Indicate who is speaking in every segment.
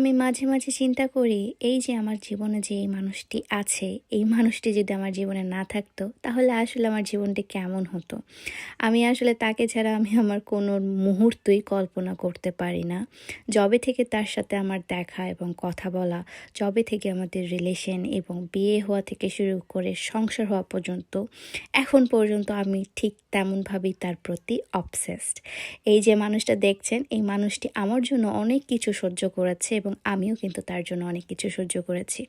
Speaker 1: আমি মাঝে মাঝে চিন্তা করি, এই যে আমার জীবনে যে এই মানুষটি আছে, এই মানুষটি যদি আমার জীবনে না থাকতো, তাহলে আসলে আমার জীবনটি কেমন হতো? আমি আসলে তাকে ছাড়া আমি আমার কোনো মুহূর্তই কল্পনা করতে পারি না। যবে থেকে তার সাথে আমার দেখা এবং কথা বলা, যবে থেকে আমাদের রিলেশন এবং বিয়ে হওয়া থেকে শুরু করে সংসার হওয়া পর্যন্ত, এখন পর্যন্ত আমি ঠিক তেমনভাবেই তার প্রতি অবসেসড এই যে মানুষটা দেখছেন, এই মানুষটি আমার জন্য অনেক কিছু সহ্য করেছে এবং আমিও কিন্তু তার জন্য অনেক কিছু সহ্য করেছি।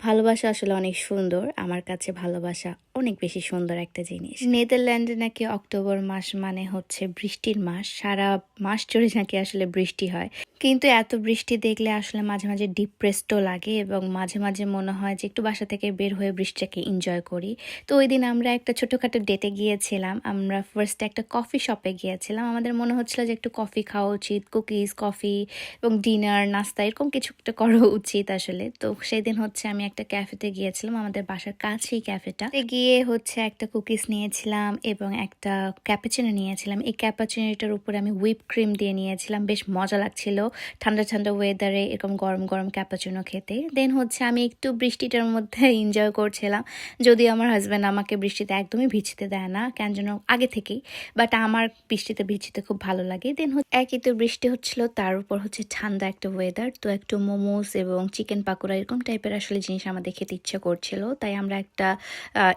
Speaker 1: ভালোবাসা আসলে অনেক সুন্দর, আমার কাছে ভালোবাসা অনেক বেশি সুন্দর একটা জিনিস। নেদারল্যান্ডে নাকি অক্টোবর মাস মানে হচ্ছে বৃষ্টির মাস, সারা মাস জুড়ে নাকি আসলে বৃষ্টি হয়। কিন্তু এত বৃষ্টি দেখলে আসলে মাঝে মাঝে ডিপ্রেসডও লাগে এবং মাঝে মাঝে মনে হয় যে একটু বাসা থেকে বের হয়ে বৃষ্টিটাকে এনজয় করি। তো ওই দিন আমরা একটা ছোটোখাটো ডেটে গিয়েছিলাম, আমরা ফার্স্টে একটা কফি শপে গিয়েছিলাম। আমাদের মনে হচ্ছিল যে একটু কফি খাওয়া উচিত কুকিজ কফি এবং ডিনার নাস্তা কিছু একটা করা উচিত আসলে। তো সেদিন হচ্ছে আমি একটা ক্যাফেতে গিয়েছিলাম, আমাদের বাসার কাছেই ক্যাফেটা। গিয়ে হচ্ছে একটা কুকিজ নিয়েছিলাম এবং একটা ক্যাপাচিনো নিয়েছিলাম। এই ক্যাপাচিনোটার উপরে আমি হুইপ ক্রিম দিয়ে নিয়েছিলাম, বেশ মজা লাগছিল। ঠান্ডা ঠান্ডা ওয়েদারে এরকম গরম গরম ক্যাপাচিনো খেতে। দেন হচ্ছে আমি একটু বৃষ্টিটার মধ্যে এনজয় করছিলাম। যদিও আমার হাজব্যান্ড আমাকে বৃষ্টিতে একদমই ভিজতে দেয় না, কেন যেন আগে থেকেই। বাট আমার বৃষ্টিতে ভিজতে খুব ভালো লাগে। দেন একই তো বৃষ্টি হচ্ছিল, তার উপর হচ্ছে ঠান্ডা একটা ওয়েদার তো একটু মোমোস এবং চিকেন পাকোড়া এরকম টাইপের আসলে জিনিস আমাদের খেতে ইচ্ছে করছিল। তাই আমরা একটা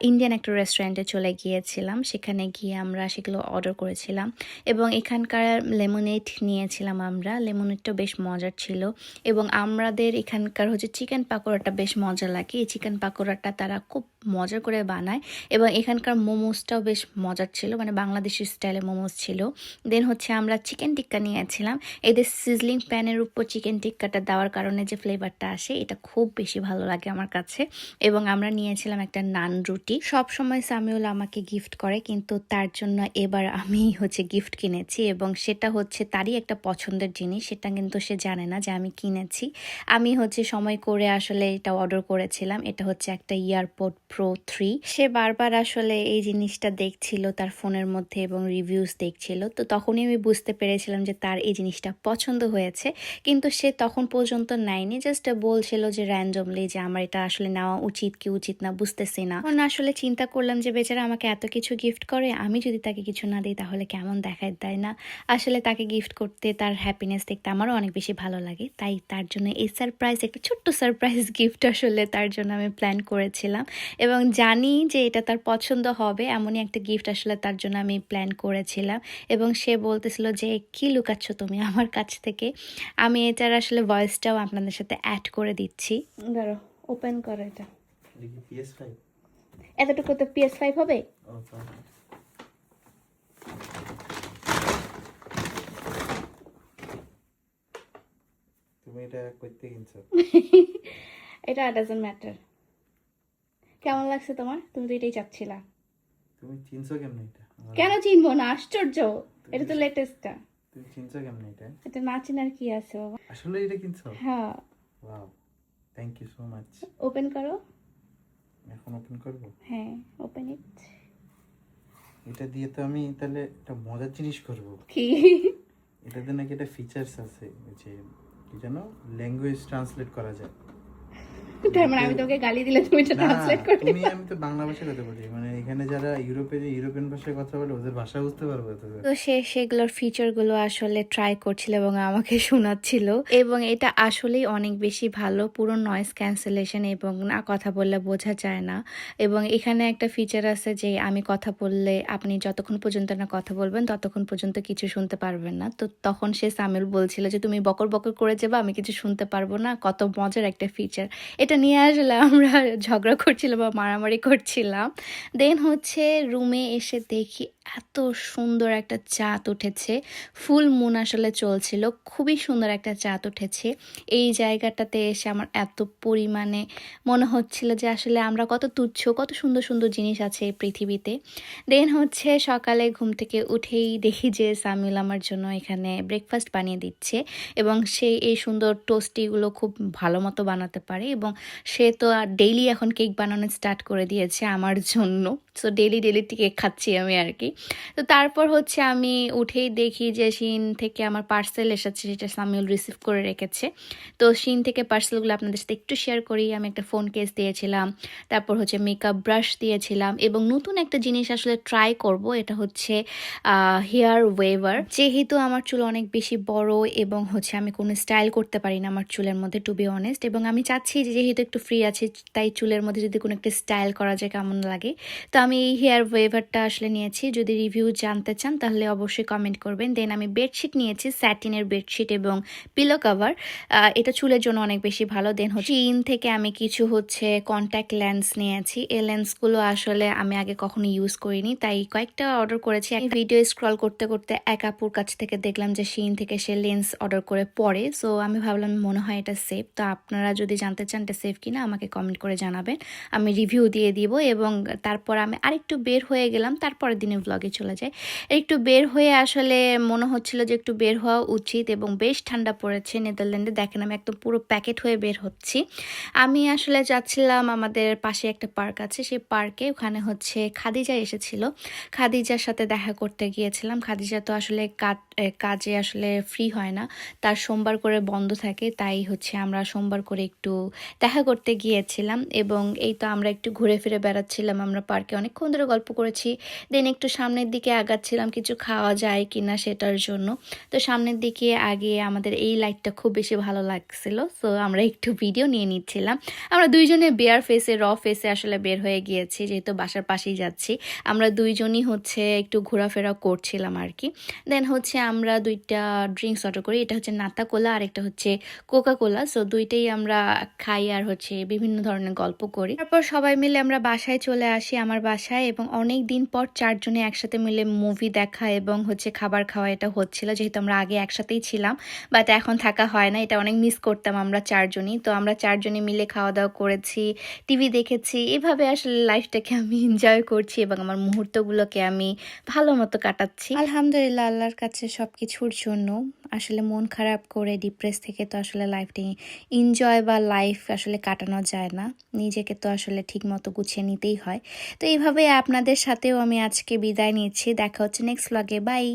Speaker 1: ইন্ডিয়ান একটা রেস্টুরেন্টে চলে গিয়েছিলাম। সেখানে গিয়ে আমরা সেগুলো অর্ডার করেছিলাম এবং এখানকার লেমোনেট নিয়েছিলাম আমরা। লেমনেটটা বেশ মজার ছিল এবং আমাদের এখানকার হচ্ছে চিকেন পাকোড়াটা বেশ মজা লাগে। এই চিকেন পাকোড়াটা তারা খুব মজা করে বানায় এবং এখানকার মোমোসটাও বেশ মজার ছিল মানে বাংলাদেশি স্টাইলে মোমোস ছিল। দেন হচ্ছে আমরা চিকেন টিক্কা নিয়েছিলাম। এদের সিজলিং প্যানের উপর চিকেন টিক্কাটা দেওয়ার কারণে যে ফ্লেভারটা আসে, এটা খুব বেশি ভালো লাগে আমার কাছে। এবং আমরা নিয়েছিলাম একটা নান রুটি। সব সময় সামিউল আমাকে গিফট করে, কিন্তু তার জন্য এবার আমি হচ্ছে গিফট কিনেছি এবং সেটা হচ্ছে তারই একটা পছন্দের জিনিস, সেটা কিন্তু সে জানে না যে আমি কিনেছি। আমি হচ্ছে সময় করে আসলে এটা অর্ডার করেছিলাম। এটা হচ্ছে একটা ইয়ারপোর্ট প্রো থ্রি সে বারবার আসলে এই জিনিসটা দেখছিল তার ফোনের মধ্যে এবং রিভিউস দেখছিল। তো তখনই আমি বুঝতে পেরেছিলাম যে তার এই জিনিসটা পছন্দ হয়েছে। কিন্তু সে তখন পর্যন্ত নেয়নি জাস্ট বলছিল যে র্যান্ডমলি যে আমার এটা আসলে নেওয়া উচিত কি উচিত না বুঝতেছি না। তখন আসলে চিন্তা করলাম যে বেচারা আমাকে এত কিছু গিফট করে, আমি যদি তাকে কিছু না দিই তাহলে কেমন দেখায় দেয় না? আসলে তাকে গিফট করতে, তার হ্যাপিনেস দেখতে আমারও অনেক বেশি ভালো লাগে। তাই তার জন্য এই সারপ্রাইজ একটা ছোট্ট সারপ্রাইজ গিফট আসলে তার জন্য আমি প্ল্যান করেছিলাম। এবং জানি যে এটা তার পছন্দ হবে এমনই একটা গিফট আসলে তার জন্য আমি প্ল্যান করেছিলাম। এবং সে বলতেছিল যে কি লুকাচ্ছ তুমি আমার কাছ থেকে? আমি এটার আসলে ভয়েসটাও আপনাদের সাথে অ্যাড করে দিচ্ছি। ধরো ওপেন করো এটা। এতটুকু তো পিএস ফাইভ হবে?
Speaker 2: তুমি এটা করতে কিনছো?
Speaker 1: এটা ডাজন্ট ম্যাটার কেমন লাগছে তোমার? তুমি তো এটাই চাচ্ছিলা।
Speaker 2: তুমি চিনছো কেমনে এটা?
Speaker 1: কেন চিনবো না? আশ্চর্য! এটা তো লেটেস্টটা
Speaker 2: তুমি চিনছো কেমনে এটা?
Speaker 1: এটা না চেনার কি আছে বাবা?
Speaker 2: আসলে এটা কিনছো?
Speaker 1: হ্যাঁ।
Speaker 2: Wow thank you so much
Speaker 1: open করো।
Speaker 2: এখন ওপেন করব?
Speaker 1: হ্যাঁ ওপেন ইট
Speaker 2: এটা দিয়ে তো আমি তাহলে একটা মজার জিনিস করব।
Speaker 1: কি?
Speaker 2: এটাতে নাকি একটা ফিচার্স আছে যে কি জানো ল্যাঙ্গুয়েজ ট্রান্সলেট করা যায়।
Speaker 1: তার মানে আমি তোকে গালি দিলে তুমি এটা ট্রান্সলেট করে
Speaker 2: তুমি আমি তো বাংলা ভাষায় কথা বলি। মানে এখানে যারা ইউরোপে যে ইউরোপিয়ান ভাষায় কথা বলে ওদের ভাষা বুঝতে পারবে তো।
Speaker 1: তো সে সেগুলোর ফিচারগুলো আসলে ট্রাই করছিল এবং আমাকে শোনাচ্ছিল। এবং এটা আসলেই অনেক বেশি ভালো পুরো নয়েজ ক্যান্সেলেশন এবং না কথা বললে বোঝা যায় না। এবং এখানে একটা ফিচার আছে যে আমি কথা বললে আপনি যতক্ষণ পর্যন্ত না কথা বলবেন ততক্ষণ পর্যন্ত কিছু শুনতে পারবেন না। তো তখন সে সামিল বলছিল যে তুমি বকর বকর করে যাবা আমি কিছু শুনতে পারব না। কত মজার একটা ফিচার এটা নিয়ে আসলে আমরা ঝগড়া করছিলাম বা মারামারি করছিলাম। দেন হচ্ছে রুমে এসে দেখি এত সুন্দর একটা চাঁদ উঠেছে। ফুল মুন আসলে চলছিল। খুবই সুন্দর একটা চাঁদ উঠেছে। এই জায়গাটাতে এসে আমার এত পরিমাণে মনে হচ্ছিল যে আসলে আমরা কত তুচ্ছ, কত সুন্দর সুন্দর জিনিস আছে এই পৃথিবীতে। দেন হচ্ছে সকালে ঘুম থেকে উঠেই দেখি যে সামিল আমার জন্য এখানে ব্রেকফাস্ট বানিয়ে দিচ্ছে এবং সে এই সুন্দর টোস্টিগুলো খুব ভালো মতো বানাতে পারে এবং সে তো আর ডেইলি এখন কেক বানানো স্টার্ট করে দিয়েছে আমার জন্য। সো ডেলি ডেলি কেক খাচ্ছি আমি আর কি। তো তারপর হচ্ছে আমি উঠেই দেখি যে শিন থেকে আমার পার্সেল এসেছে সেটা সামিউল রিসিভ করে রেখেছে। তো শিন থেকে পার্সেলগুলো আপনাদের সাথে একটু শেয়ার করি। আমি একটা ফোন কেস দিয়েছিলাম, তারপর হচ্ছে মেকআপ ব্রাশ দিয়েছিলাম এবং নতুন একটা জিনিস আসলে ট্রাই করব, এটা হচ্ছে হেয়ার ওয়েভার যেহেতু আমার চুল অনেক বেশি বড় এবং হচ্ছে আমি কোনো স্টাইল করতে পারি না আমার চুলের মধ্যে টু বি অনেস্ট এবং আমি চাচ্ছি যে যেহেতু একটু ফ্রি আছে, তাই চুলের মধ্যে যদি কোনো একটা স্টাইল করা যায় কেমন লাগে? তো আমি এই হেয়ার ওয়েভারটা আসলে নিয়েছি, যদি রিভিউ জানতে চান তাহলে অবশ্যই কমেন্ট করবেন। দেন আমি বেডশিট নিয়েছি স্যাটিনের বেডশিট এবং পিলো কাভার এটা চুলের জন্য অনেক বেশি ভালো। দেন হচ্ছে ইন থেকে আমি কিছু হচ্ছে কন্ট্যাক্ট লেন্স নিয়েছি। এই লেন্সগুলো আসলে আমি আগে কখনো ইউজ করিনি, তাই কয়েকটা অর্ডার করেছি। এক ভিডিও স্ক্রল করতে করতে এক আপুর কাছ থেকে দেখলাম যে শিন থেকে সে লেন্স অর্ডার করে পরে। সো আমি ভাবলাম মনে হয় এটা সেফ তো আপনারা যদি জানতে চান এটা সেফ কিনা আমাকে কমেন্ট করে জানাবেন। আমি রিভিউ দিয়ে দিব এবং তারপর আমি আরেকটু বের হয়ে গেলাম, তারপরের দিনে ব্লগে চলে যাই। একটু বের হয়ে আসলে মনে হচ্ছিল যে একটু বের হওয়া উচিত এবং বেশ ঠান্ডা পড়েছে নেদারল্যান্ডে। দেখেন আমি একদম পুরো প্যাকেট হয়ে বের হচ্ছি। আমি আসলে যাচ্ছিলাম আমাদের পাশে একটা পার্ক আছে, সেই পার্কে ওখানে হচ্ছে খাদিজা এসেছিল। খাদিজার সাথে দেখা করতে গিয়েছিলাম। খাদিজা তো আসলে কাজ- কাজে আসলে ফ্রি হয় না। তার সোমবার করে বন্ধ থাকে, তাই হচ্ছে আমরা সোমবার করে একটু দেখা করতে গিয়েছিলাম এবং এই তো আমরা একটু ঘুরে ফিরে বেড়াচ্ছিলাম, আমরা পার্কে অনেকক্ষণ ধরে গল্প করেছি। দেন একটু সামনের দিকে আগাচ্ছিলাম, কিছু খাওয়া যায় কিনা সেটার জন্য। তো সামনের দিকে আগে আমাদের এই লাইটটা খুব বেশি ভালো লাগছিল সো আমরা একটু ভিডিও নিয়ে নিচ্ছিলাম। আমরা দুইজনে বেয়ার ফেসে র ফেসে আসলে বের হয়ে গিয়েছি, যেহেতু বাসার পাশেই যাচ্ছি। আমরা দুইজনই হচ্ছে একটু ঘোরাফেরা করছিলাম আর কি দেন হচ্ছে আমরা দুইটা ড্রিঙ্কস অর্ডার করি, এটা হচ্ছে নাতা কোলা আর একটা হচ্ছে কোকা কোলা সো দুইটাই আমরা খাই আর হচ্ছে বিভিন্ন ধরনের গল্প করি। তারপর সবাই মিলে আমরা বাসায় চলে আসি আমার বাসায় এবং অনেক দিন পর চারজনে একসাথে মিলে মুভি দেখা এবং হচ্ছে খাবার খাওয়া এটা হচ্ছিল। যেহেতু আমরা আগে একসাথেই ছিলাম বাট এখন থাকা হয় না। এটা অনেক মিস করতাম আমরা চারজনই। তো আমরা চারজনে মিলে খাওয়া দাওয়া করেছি টিভি দেখেছি। এভাবে আসলে লাইফটাকে আমি এনজয় করছি এবং আমার মুহূর্তগুলোকে আমি ভালো মতো কাটাচ্ছি। আলহামদুলিল্লাহ, আল্লাহর কাছে সব কিছুর জন্য। আসলে মন খারাপ করে ডিপ্রেস থেকে তো আসলে লাইফটি এনজয় বা লাইফ আসলে কাটানো যায় না। নিজেকে তো আসলে ঠিক মতো গুছিয়ে নিতেই হয়। তো এইভাবে আপনাদের সাথেও আমি আজকে বিদায় নিচ্ছি। দেখা হচ্ছে নেক্সট ব্লগে বাই